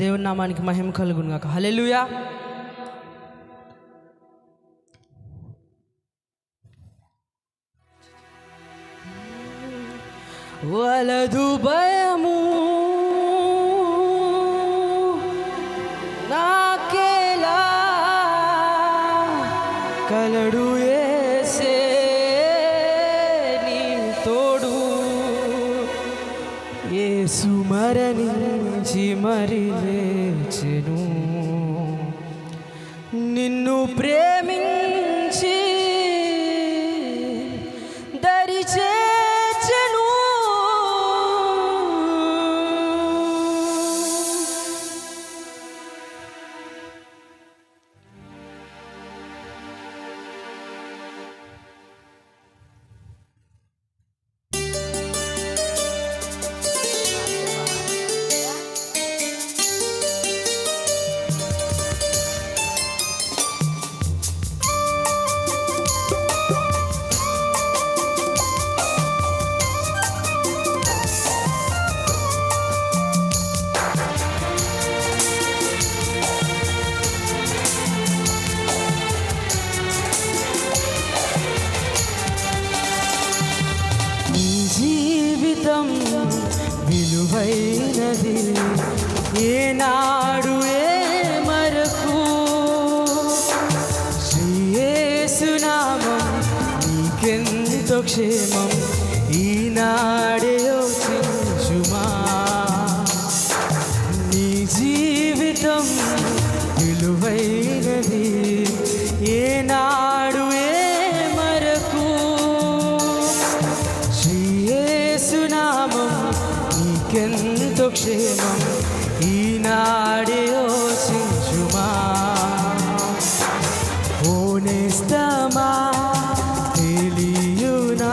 దేవుని నామానికి మహిమ కలుగును గాక. హలెలుయా వలదు భయము నాకేలా కలడు ఏసే నీ తోడు. ఏసు మరి లేచెను జీవితం విలువైనది. ఏనాడు ఏ మరకు శ్రీయేసునామం నీకెంతో క్షేమం? ఈనాడే యోచించుమా నీ జీవితం విలువైనది. ఏనాడు క్షేమం ఈనాడే యోచించుమా ఓనేస్తమా తెలియునా.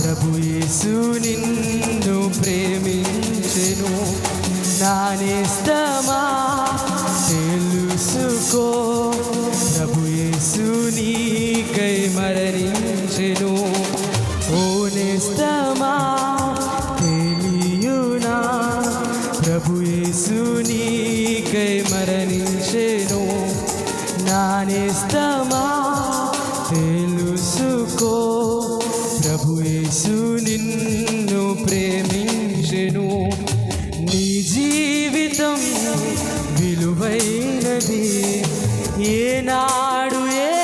ప్రభు యేసు నిన్ను ప్రేమించెను. నానేస్తమా తెలుసుకో. ప్రభు మరణించెను. నానేస్తమా తెలుసుకో. ప్రభు యేసు నిన్ను ప్రేమించెను. నీ జీవితం విలువైనది. ఏనాడు ఏ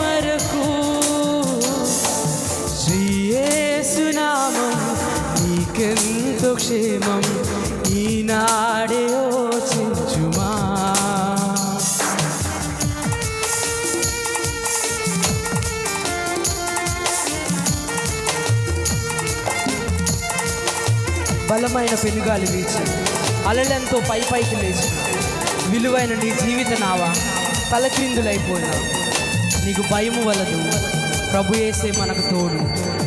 మరకు శ్రీయేసునామం నీకెంతో క్షేమం బలమైన పెనుగాలి వీచి. అలలెంతో పై పైకి లేచి. విలువైన నీ జీవిత నావా తలక్రిందులైపోయినా నీకు భయము వలదు. ప్రభు వేసే మనకు తోడు.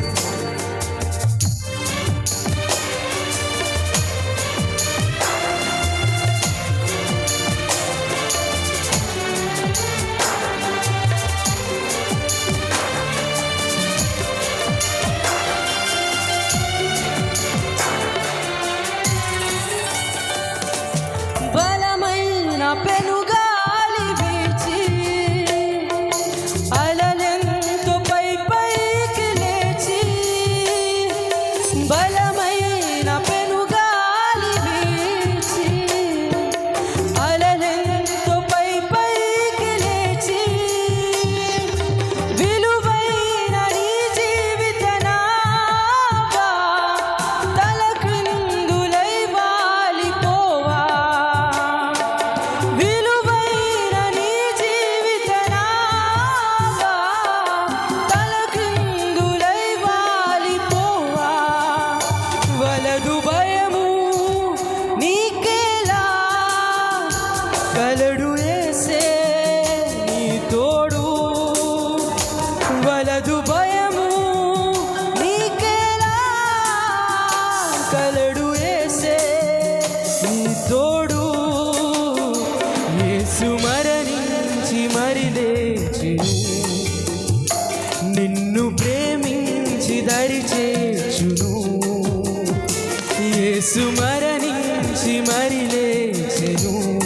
యేసు మరణించి మరి లేచెను.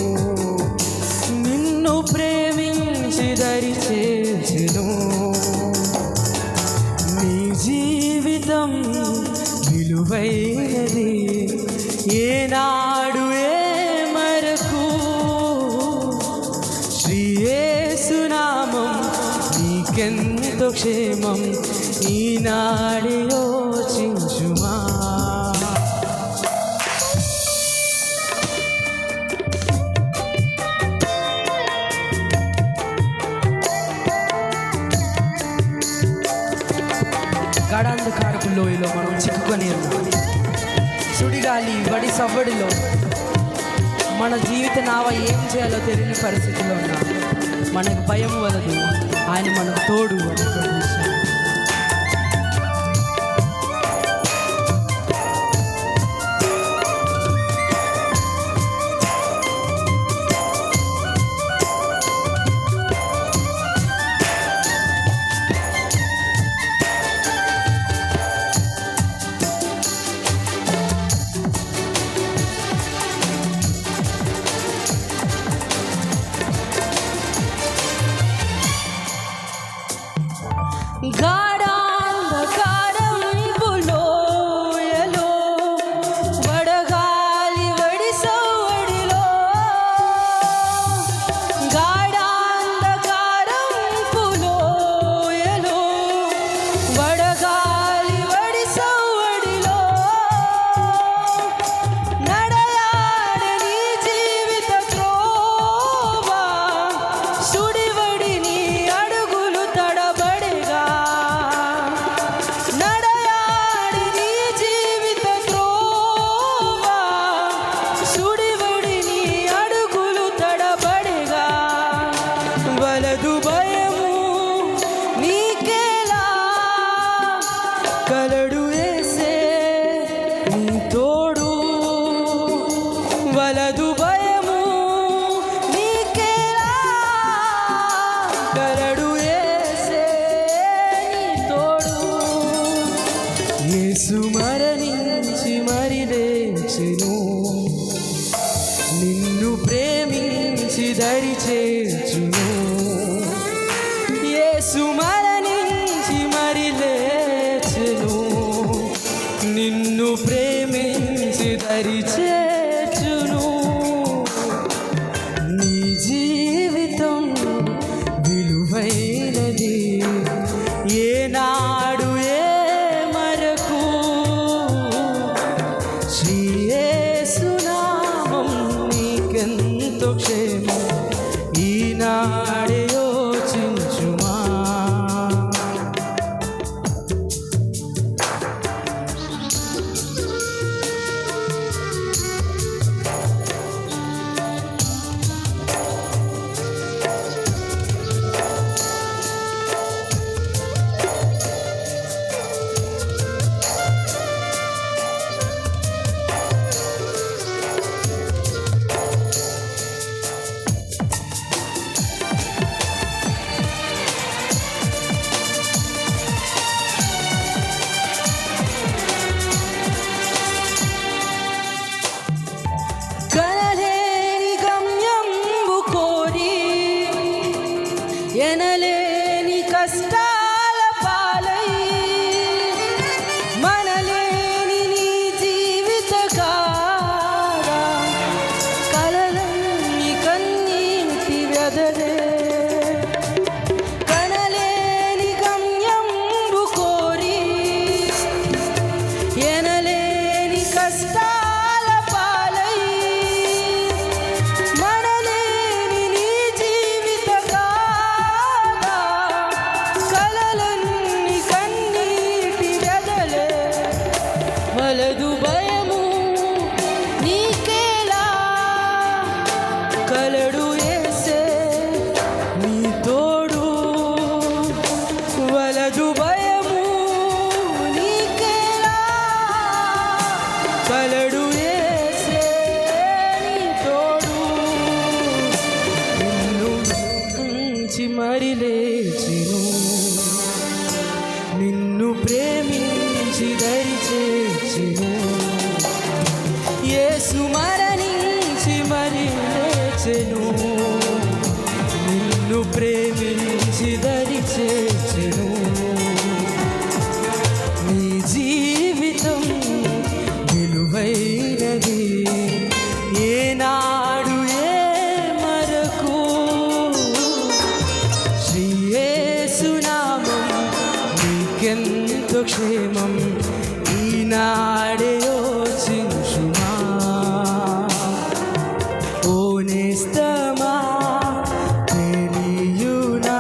నిన్ను ప్రేమించి దరి చేచెను. నీ జీవితం విలువైనది. ఏనాడు ఏ మరకు శ్రీయేసునామం నీకెంతో క్షేమం. ఈనాడే యోచించుమా. లోయలో మనం చిక్కుకొని ఉన్నాం సుడిగాలి వడి సవ్వడిలో మన జీవిత నావ ఏం చేయాలో తెలియని పరిస్థితిలో ఉన్నాం. మనకు భయం వలదు. ఆయన మనకు తోడు అని God. మరణించి నిన్ను ప్రేమించి దరి చేర్చును. యేసు మరణించి మరి లేచెను. నిన్ను ప్రేమించి దరి చే యోగక్షేమం ఈనాడే యోచించుమా ఓ నేస్తమా తెలియునా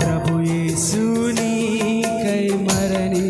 ప్రభు యేసుని కై మరణి